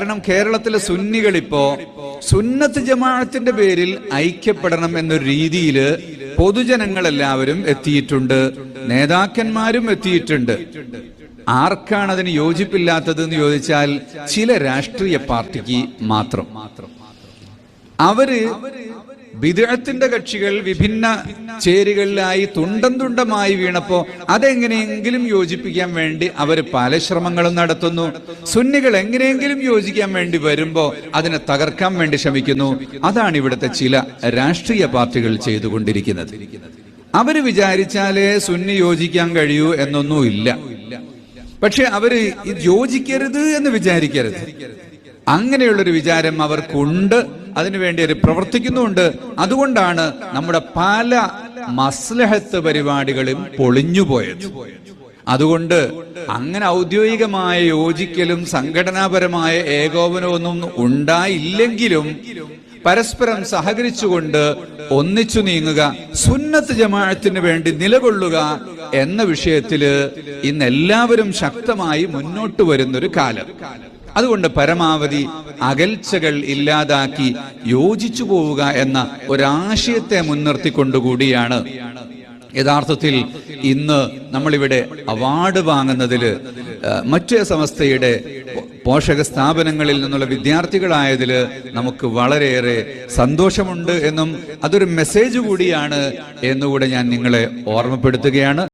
കാരണം കേരളത്തിലെ സുന്നികൾ ഇപ്പോ സുന്നത്ത് ജമാഅത്തിന്റെ പേരിൽ ഐക്യപ്പെടണം എന്നൊരു രീതിയിൽ പൊതുജനങ്ങളെല്ലാവരും എത്തിയിട്ടുണ്ട്. നേതാക്കന്മാരും എത്തിയിട്ടുണ്ട്. ആർക്കാണ് അതിന് യോജിപ്പില്ലാത്തത് എന്ന് ചോദിച്ചാൽ ചില രാഷ്ട്രീയ പാർട്ടിക്ക് മാത്രം. അവർ വിദേഹത്തിന്റെ കക്ഷികൾ വിഭിന്ന ചേരികളിലായി തുണ്ടം തുണ്ടമായി വീണപ്പോ അതെങ്ങനെയെങ്കിലും യോജിപ്പിക്കാൻ വേണ്ടി അവർ പല ശ്രമങ്ങളും നടത്തുന്നു. സുന്നികൾ എങ്ങനെയെങ്കിലും യോജിക്കാൻ വേണ്ടി വരുമ്പോ അതിനെ തകർക്കാൻ വേണ്ടി ശ്രമിക്കുന്നു. അതാണ് ഇവിടുത്തെ ചില രാഷ്ട്രീയ പാർട്ടികൾ ചെയ്തുകൊണ്ടിരിക്കുന്നത്. അവർ വിചാരിച്ചാലേ സുന്നി യോജിക്കാൻ കഴിയൂ എന്നൊന്നുമില്ല പക്ഷെ അവർ യോജിക്കരുത് എന്ന് വിചാരിക്കരുത്. അങ്ങനെയുള്ളൊരു വിചാരം അവർക്കുണ്ട്. അതിനുവേണ്ടി അവർ പ്രവർത്തിക്കുന്നുണ്ട്. അതുകൊണ്ടാണ് നമ്മുടെ പല മസ്ലഹത്ത് പരിപാടികളും പൊളിഞ്ഞുപോയത്. അതുകൊണ്ട് അങ്ങനെ ഔദ്യോഗികമായ യോജിക്കലും സംഘടനാപരമായ ഏകോപനമൊന്നും ഉണ്ടായില്ലെങ്കിലും പരസ്പരം സഹകരിച്ചുകൊണ്ട് ഒന്നിച്ചു നീങ്ങുക സുന്നത്ത് ജമാഅത്തിന് വേണ്ടി നിലകൊള്ളുക എന്ന വിഷയത്തിൽ ഇന്ന് എല്ലാവരും ശക്തമായി മുന്നോട്ട് വരുന്നൊരു കാലം. അതുകൊണ്ട് പരമാവധി അകൽച്ചകൾ ഇല്ലാതാക്കി യോജിച്ചു പോവുക എന്ന ഒരാശയത്തെ മുൻനിർത്തിക്കൊണ്ടുകൂടിയാണ്. യഥാർത്ഥത്തിൽ ഇന്ന് നമ്മളിവിടെ അവാർഡ് വാങ്ങുന്നതിൽ മറ്റേ സംസ്ഥയുടെ പോഷക സ്ഥാപനങ്ങളിൽ നിന്നുള്ള വിദ്യാർത്ഥികളായതിൽ നമുക്ക് വളരെയേറെ സന്തോഷമുണ്ട് എന്നും അതൊരു മെസ്സേജ് കൂടിയാണ് എന്നുകൂടെ ഞാൻ നിങ്ങളെ ഓർമ്മപ്പെടുത്തുകയാണ്.